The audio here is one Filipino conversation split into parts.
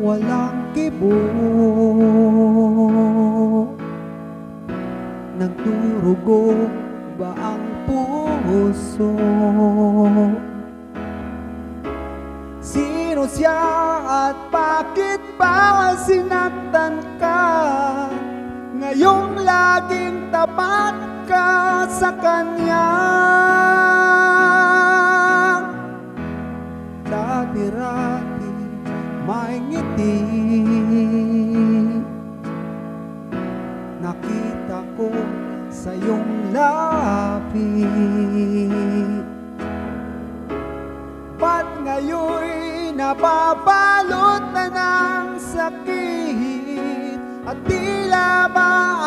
walang kibo Nagdurugo ba ang puso? Sino siya at bakit ba sinaktan ka? Ngayong laging tapat ka sa kanya ngiti Nakita ko sa iyong labi Ba't ngayon'y nababalot na ng sakit? At tila ba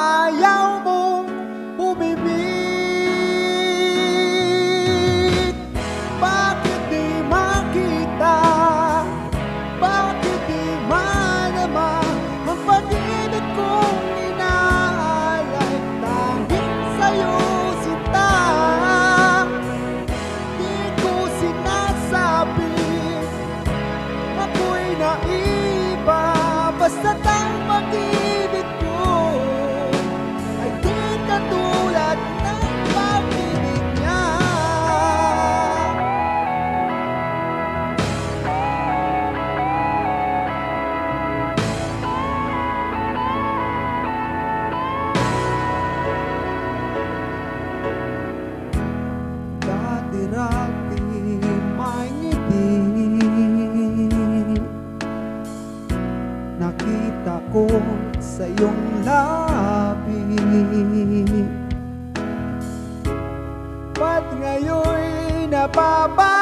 ngayon'y nababalot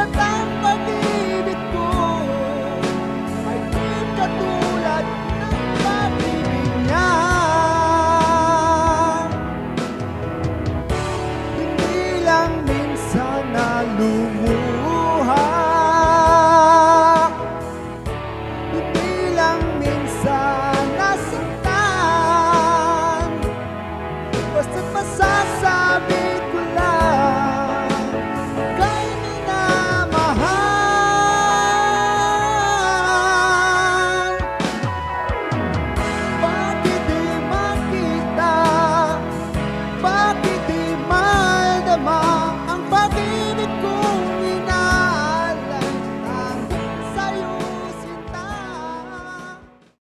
the fire.